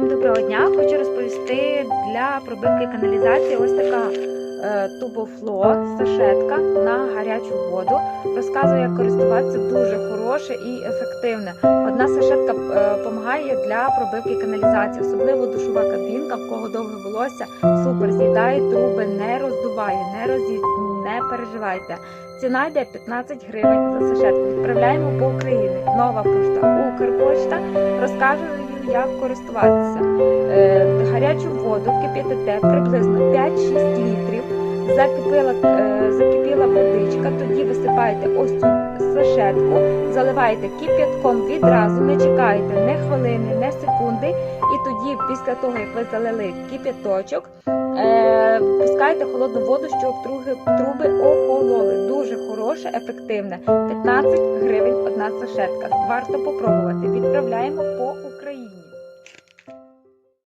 Всім доброго дня! Хочу розповісти для пробивки каналізації ось така тубофло, сашетка на гарячу воду. Розказую, як користуватися дуже хороше і ефективне. Одна сашетка допомагає для пробивки каналізації, особливо душова кабінка, в кого довге волосся, супер з'їдає труби, не роздуває, не розі... не переживайте. Ціна йде 15 гривень за сашетку. Відправляємо по Україні. Нова пошта, Укрпошта. Розкажу, як користуватися. Е, гарячу воду кип'ятите приблизно 5-6 літрів. Закипіла, е, закипіла водичка, тоді висипаєте ось цю сашетку, заливаєте кип'ятком відразу, не чекаєте ні хвилини, ні секунди. І тоді, після того, як ви залили кип'яточок, е, пускаєте холодну воду, щоб труби, охололи. Дуже хороше, ефективне. 15 гривень одна сашетка. Варто попробувати. Відправляємо по